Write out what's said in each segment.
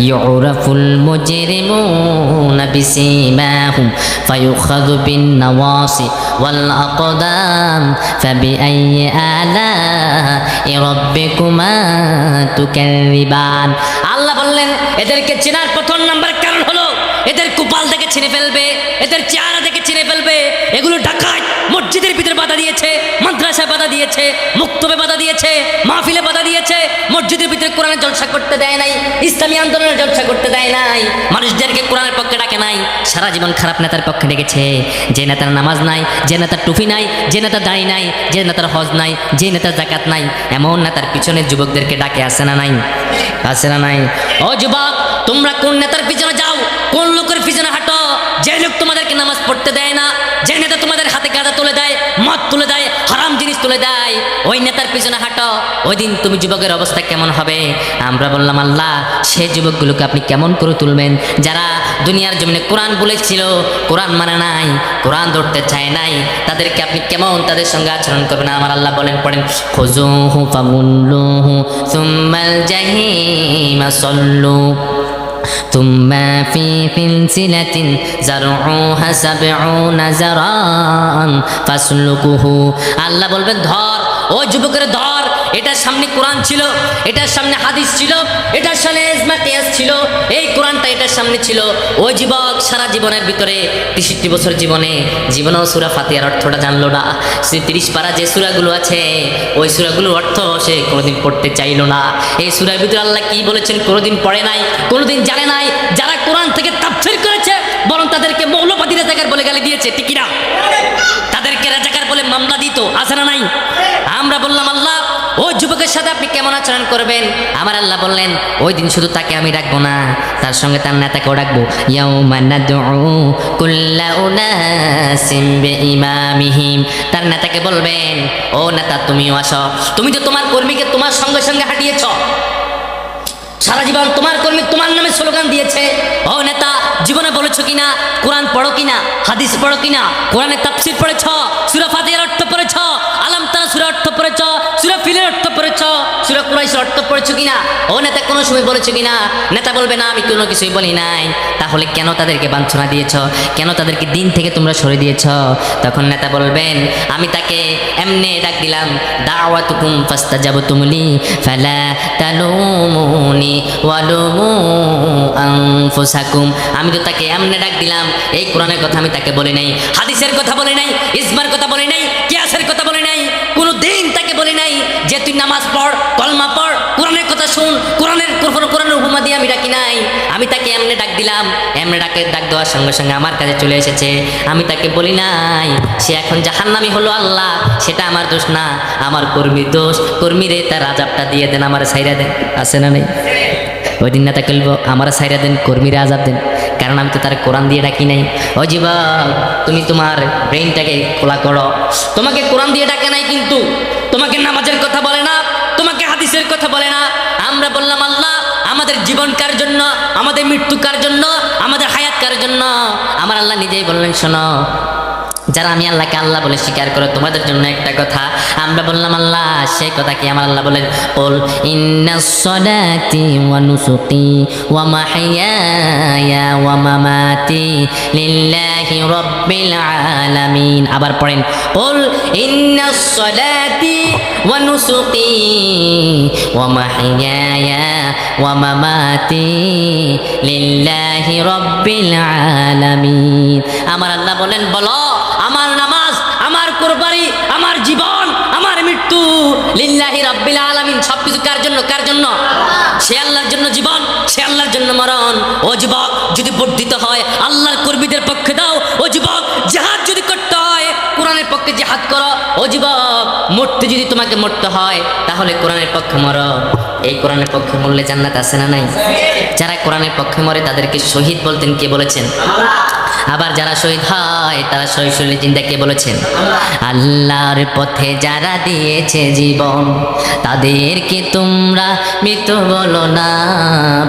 يعرف المجرمون بسيماهم فيؤخذ بالنواصي والأقدام فبأي آلاء ربكما تكذبان আল্লাহ বললেন এদেরকে চেনার প্রথম নাম্বার কারণ হলো এদের কুপাল থেকে ছিঁড়ে ফেলবে, এদের চেহারা থেকে ছিঁড়ে ফেলবে, এগুলো ডাকাত মসজিদের ভিতরে বাধা দিয়েছে, মাদ্রাসায় বাধা দিয়েছে, মুক্তবে বাধা দিয়েছে, মাহফিলে বাধা দিয়েছে, মসজিদের ভিতরে কোরআনের জলসা করতে দেয় নাই, ইসলামী আন্দোলনের জলসা করতে দেয় নাই, মানুষদেরকে কোরআনের পক্ষে ডাকে নাই। সারা জীবন খারাপ নেতার পক্ষে ডেকেছে, যে নেতার নামাজ নাই, যে নেতার টুপি নাই, যে নেতার দাড়ি নাই, যে নেতার হজ নাই, যে নেতার জাকাত নাই, এমন নেতার পিছনে যুবকদেরকে ডাকে আসে না নাই? আসে না নাই? ও যুবক, তোমরা কোন নেতার পিছনে যাও, কোন লোকের পিছনে হাঁটো, যে লোক তোমাদেরকে নামাজ পড়তে দেয় না, যে নেতা তোমাদের হাতে গাঁদা তুলে দেয়, মদ তুলে দেয়, হারাম জিনিস তুলে দেয়, ওই নেতার পিছনে হাঁটো। ওই দিন তুমি যুবকের অবস্থা কেমন হবে? আমরা বললাম, আল্লাহ সেই যুবকগুলোকে আপনি কেমন করে তুলবেন? যারা দুনিয়ার জমিনে কোরআন বলেছিল, কোরআন মানে নাই, কোরআন ধরতে চায় নাই, তাদেরকে আপনি কেমন তাদের সঙ্গে আচরণ করবেন? আমার আল্লাহ বলেন, পড়েন খুজুহু ফাগুল্লুহু, সুম্মাল জাহিমা সল্লু। ثم في سلسلة زرعوها سبعون زراعا فاسلكه আল্লাহ বলবেন ধর ও যুবকের ধর এটার সামনে কোরআন ছিল, এটার সামনে হাদিস ছিল, এটার সামনে ইজমা কিয়াস ছিল, এই কোরআনটা এটার সামনে ছিল। ওই যুবক, সারা জীবনের ভিতরে, তেষট্টি বছর জীবনে, জীবনেও সুরা ফাতিয়ার অর্থটা জানলো না। সে তিরিশ পারা যে সুরাগুলো আছে, ওই সুরাগুলোর অর্থ সে কোনোদিন পড়তে চাইলো না। এই সুরার ভিতরে আল্লাহ কি বলেছেন, কোনোদিন পড়ে নাই, কোনোদিন জানে নাই, যারা কোরআন থেকে তাফসির করেছে, বরং তাদেরকে মৌলবাদী রাজাকার বলে গালি দিয়েছে কিনা তাদেরকে রাজাকার বলে মামলা দিত, আছে না নাই? আমরা বললাম, আল্লাহ ওই যুবকের সাথে আপনি কেমন আচরণ করবেন? আমার আল্লাহ বললেন, ওই দিন শুধু তাকে আমি ডাকবো না, তার সঙ্গে তার নেতাকেও ডাকবো। তার নেতাকে বলবেন, ও নেতা, তুমিও আসো। তুমি তো তোমার কর্মীকে তোমার সঙ্গে সঙ্গে হাঁটিয়েছ। সারা জীবন তোমার কর্মী তোমার নামে স্লোগান দিয়েছে। ও নেতা, জীবনে বলেছ কিনা? কোরআন পড়ো কিনা? হাদিস পড়ো কিনা? কোরআনের তাফসির পড়েছ? সুরা ফাতিহার অর্থ পড়েছ? আলাম সুরা অর্থ পড়েছ? সুরা ফিলের অর্থ পড়েছ? সুরা কুরাইশের অর্থ পড়েছো কিনা? ও নেতা কোনো সময় বলেছ কিনা? নেতা বলবে, না, আমি কোনো কিছুই বলি নাই। তাহলে কেন তাদেরকে বাঞ্ছনা দিয়েছ? কেন তাদেরকে দিন থেকে তোমরা সরে দিয়েছ? তখন নেতা বলবেন, আমি তাকে এমনি ডাক দিলাম, দাওয়াতুকুম ফাস্তাজাবতুমলি, ফালা তালুমুনি ওয়ালুমু আনফুসাকুম। আমি তো তাকে এমনি ডাক দিলাম, এই কোরআনের কথা আমি তাকে বলি নাই, হাদিসের কথা বলি নাই ইসমার কথা বলি নাই, কিয়াসের কথা বলি নাই। কোনো দিন তাকে বলি নাই যে তুই নামাজ পড়, কলমা পড়, কোরআনের কথা শুন, কোরআনের কোরআন, কোরআনের উপমা দিয়ে আমি ডাকি নাই। আমি তাকে এমনি ডাক দিলাম, এমনি ডাকে ডাক দেওয়ার সঙ্গে সঙ্গে আমার কাছে চলে এসেছে। আমি তাকে বলি নাই, সে এখন জাহান্নামি হলো আল্লাহ, সেটা আমার দোষ না, আমার কর্মীর দোষ। কর্মীরে তার আজাবটা দিয়ে দেন, আমার সাইরা দেন। আছে না নেই? ওই দিন নেতা বলব, আমার সাইরা দেন, কর্মীরা আজাব দেন। কারণ আমি তো তার কোরআন দিয়ে ডাকি নাই। যুবক তুমি তোমার ব্রেইনটাকে খোলা করো। তোমাকে কোরআন দিয়ে ডাকে নাই কিন্তু, তোমাকে নামাজের কথা বলে না, তোমাকে হাদিসের কথা বলে না। আমরা বললাম, আল্লাহ, আমাদের জীবন কার জন্য? আমাদের মৃত্যু কার জন্য? আমাদের হায়াত কার জন্য? আমার আল্লাহ নিজেই বললেন, শোনো যারা আমি আল্লাহকে আল্লাহ বলে স্বীকার করো, তোমাদের জন্য একটা কথা। আমরা বললাম, আল্লাহ সেই কথা কি আমার আল্লাহ বলেন? বল ইন্নাসসালাতি ওয়া নুসুকি ওয়া মাহইয়ায়া ওয়া মামাতি লিল্লাহি রাব্বিল আলামিন। আবার পড়েন বল ইন্নাসসালাতি ওয়া নুসুকি ওয়া মাহইয়ায়া ওয়া মামাতি লিল্লাহি রাব্বিল আলামিন। আমার আল্লাহ বলেন, বলো আমার নামাজ আমার কোরবানি আমার জীবন আমার মৃত্যু লিল্লাহি রাব্বিল আলামিন, সবকিছু কার জন্য? কার জন্য? আল্লাহর জন্য জীবন জন্য মরণ। হয়, আল্লাহর পক্ষে দাও। যদি করতে হয়, কোরআনের পক্ষে করো। মরতে যদি তোমাকে মরতে হয়, তাহলে কোরআনের পক্ষে মরো। এই কোরআনের পক্ষে মরলে জান্নাত আছে না নাই? যারা কোরআনের পক্ষে মরে, তাদেরকে শহীদ বলতেন কে বলেছেন? আবার যারা শহীদ হয়, তারা শরীর চিন্তা কে বলেছেন? আল্লাহর পথে যারা দিয়েছে জীবন, তাদেরকে তোমরা মৃত বলো না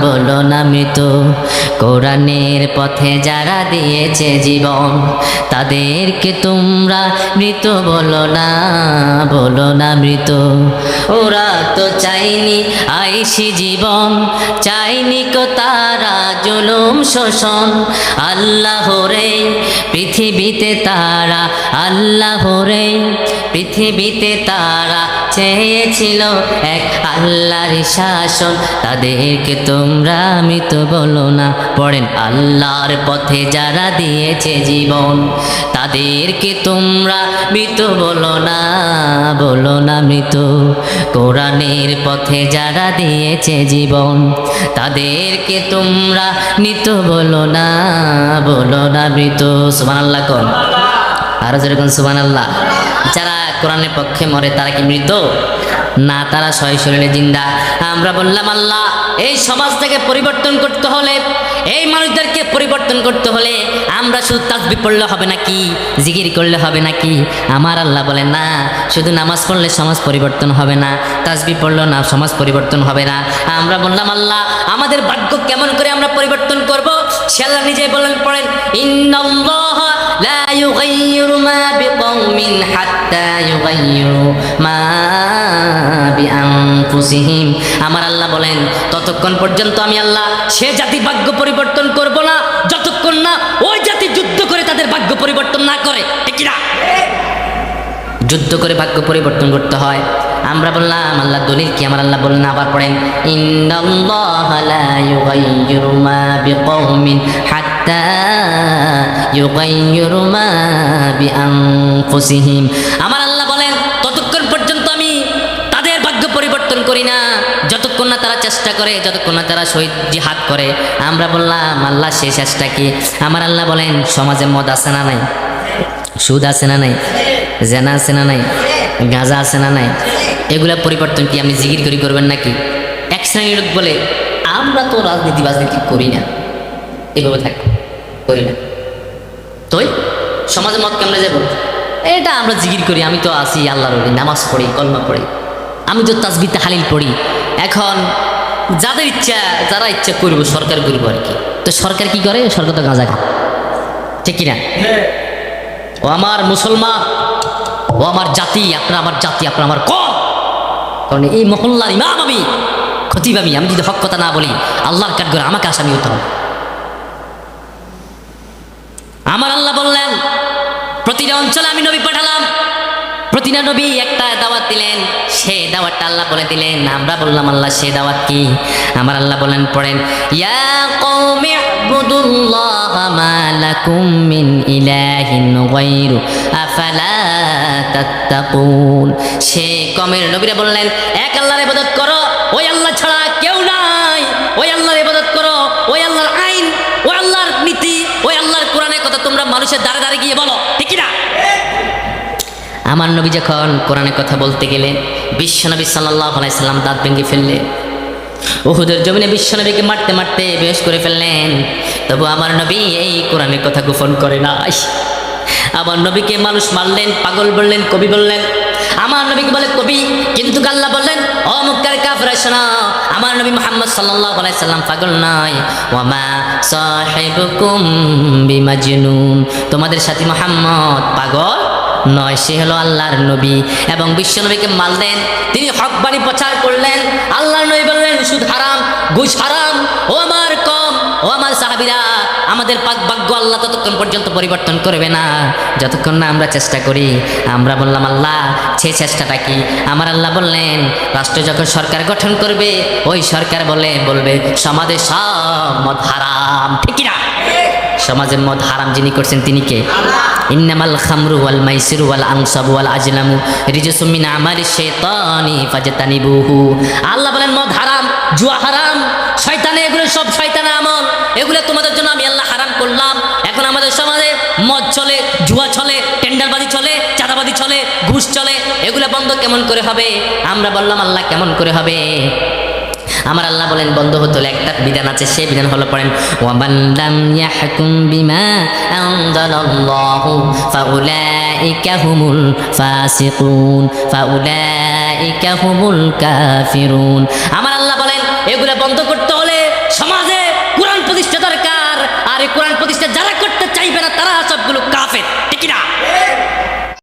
বলো না মৃত কোরআনের পথে যারা দিয়েছে জীবন, তাদেরকে তোমরা মৃত বলো না বলো না মৃত ওরা তো চাইনি আইসি জীবন চাইনি কো তারা জুলুম শোষণ। আল্লাহরে পৃথিবীতে তারা আল্লাহরে পৃথিবীতে তারা চেয়েছিল এক আল্লাহর শাসন। তাদেরকে তোমরা মৃত বলো না। পড়েন, আল্লাহর পথে যারা দিয়েছে জীবন, তাদেরকে তোমরা মৃত বলো না বলো না মৃত। কোরআনের পথে যারা দিয়েছে জীবন, তাদেরকে তোমরা মৃত বলো না বলো না মৃত। সুমান আল্লাহ কন। আরও যেরকম সুবান আল্লাহ যারা কোরআনের পক্ষে মরে তারা কি মৃত? না, তারা সয় শরীরে জিন্দা। আমরা বললাম, আল্লাহ, এই সমাজ থেকে পরিবর্তন করতে হলে, এই মানুষদেরকে পরিবর্তন করতে হলে আমরা শুধু তাসবি পড়লে হবে নাকি, জিকির করলে হবে নাকি? আমার আল্লাহ বলেন না, শুধু নামাজ পড়লে সমাজ পরিবর্তন হবে না তাসবি পড়ল না, সমাজ পরিবর্তন হবে না। আমরা বললাম, আল্লাহ, আমাদের ভাগ্য কেমন করে আমরা পরিবর্তন করব? সে আল্লাহ নিজে বলেন পড়েন, ইন্নাল্লাহ লা ইউগাইয়িরু মা বিকওমিন হাত্তা ইউগাইয়িরু মা বিআনফুসিহিম আমার আল্লাহ বলেন, ততক্ষণ পর্যন্ত আমি আল্লাহ সে জাতি ভাগ্য পরিবর্তন করব না, যতক্ষণ না ওই জাতি যুদ্ধ করে তাদের ভাগ্য পরিবর্তন না করে। ঠিক না যুদ্ধ করে ভাগ্য পরিবর্তন করতে হয়। আমরা বললাম, আল্লাহ দলিল কি? আমার আল্লাহ বললেন, আবার পড়েন বিকওমিন হাত্তা ইউগাইয়িরু মা বিআনফুসিহিম আমার আল্লাহ বলেন, ততক্ষণ পর্যন্ত আমি তাদের ভাগ্য পরিবর্তন করি না। যতক্ষণ না তারা চেষ্টা করে, যতক্ষণ না তারা শহীদ জিহাদ করে। আমরা বললাম, আল্লাহ সেই চেষ্টা কি? আমার আল্লাহ বলেন, সমাজে মদ আছে না নাই? সুদ আছে না নাই? জেনা আছে না নাই? গাঁজা আছে না নাই? এগুলা পরিবর্তন কি আপনি জিগির করি করবেন নাকি? এক শ্রেণির লোক বলে, আমরা তো রাজনীতি বাজনীতি করি না। এভাবে থাক। করি না। তোই? সমাজে মত কেমনে যাব এটা আমরা জিগির করি, আমি তো আসি আল্লাহর নামাজ পড়ি, কলমা পড়ি। আমি তো তাজবিতে হালিল পড়ি। এখন যাদের ইচ্ছা, যারা ইচ্ছা করব সরকার করব আর কি। তো সরকার কি করে? সরকার তো গাঁজা খায়। ঠিক কিনা? ও আমার মুসলমান, ও আমার জাতি, আপনার আমার জাতি, আপনার আমার কম কারণ এই মহল্লার ইমাম আমি, খতিব আমি। আমি যদি হক কথা না বলি, আল্লাহর কাঠ করে আমাকে আসামি হতে হবে। আমার আল্লাহ বললেন, প্রতিটা অঞ্চলে আমি নবী পাঠালাম। প্রতিটা নবী একটা দাওয়াত দিলেন, সে দাওয়াতটা আল্লাহ বলে দিলেন। আমরা বললাম, আল্লাহ, সে দাওয়াত কি? আমার আল্লাহ বলেন, পড়েন, ইয়া কওমি ইবুদুল্লাহ মা লাকুম মিন ইলাহিন গায়রু, আফালা সে কমের নবীরা বললেন, এক আল্লাহর ইবাদত করো, ওই আল্লাহ ছাড়া কেউ কথা তোমরা মানুষের দ্বারে দ্বারে গিয়ে বলো, ঠিক না আমার নবী যখন কোরআনের কথা বলতে গেলেন বিশ্বনবী সাল্লাহ আলাইসাল্লাম দাঁত ভেঙে ফেললেন উহুদের জমিনে বিশ্বনবীকে মারতে মারতে বেশ করে ফেললেন, তবু আমার নবী এই কোরআনের কথা গোপন করে নাই। আমার নবীকে মানুষ মারলেন, পাগল বললেন, কবি বললেন, আমার নবীকে বলে কবি, কিন্তু আল্লাহ বললেন ও মুক্তার কাফরা শোনা নবী মোহাম্মদ আলাইহি সাল্লাম পাগল নয়। ওয়ামা সাহিবুকুম বিমাজনুন। তোমাদের সাথী মোহাম্মদ পাগল নয়, সে হলো আল্লাহর নবী। এবং বিশ্ব নবীকে মারলেন, তিনি হকবাণী প্রচার করলেন, আল্লাহর নবী বললেন, সুদ হারাম, ঘুষ হারাম, ও আমার কম, ও আমার সাহাবিরা আমাদের পাক ভাগ্য আল্লাহ ততক্ষণ পর্যন্ত পরিবর্তন করবে না। যতক্ষণ না আমরা চেষ্টা করি, আমরা বললাম, আল্লাহ সেই চেষ্টাটা কি? আমার আল্লাহ বললেন, রাষ্ট্র যখন সরকার গঠন করবে, ওই সরকার বলে, বলবে, সমাজে সব মত হারাম। ঠিক না সমাজের মদ হারাম যিনি করছেন তিনি কে? ইন্নামাল খামরু ওয়াল মাইসিরু ওয়াল আনসাবু ওয়াল আজলামু রিজসুম মিন আমালি শাইতানি ফাজতানিবুহু। আল্লাহ বলেন, মদ হারাম, জুয়া হারাম, শয়তানে এগুলো সব শয়তানে আমল। এগুলো তোমাদের জন্য আমি করলাম। এখন আমাদের সমাজে মদ চলে, জুয়া চলে, টেন্ডারবাজি চলে, চাঁদাবাজি চলে, ঘুষ চলে, এগুলো বন্ধ কেমন করে হবে? আমরা বললাম, আল্লাহ কেমন করে হবে? আমার আল্লাহ বলেন, বন্ধ হতে হলে একটা বিধান আছে, সেই বিধান হলো পড়েন ওয়াবাল্লাম ইয়াহকুম বিমা আনজালাল্লাহু ফাউলাইকা হুমুল ফাসিকুন, ফাউলাইকা হুমুল কাফিরুন। আমার আল্লাহ বলেন, এগুলো বন্ধ করতে হলে সমাজে কোরআন প্রতিষ্ঠা আর এই কোরআন প্রতিষ্ঠা যারা করতে চাইবে না তারা সবগুলো কাফের।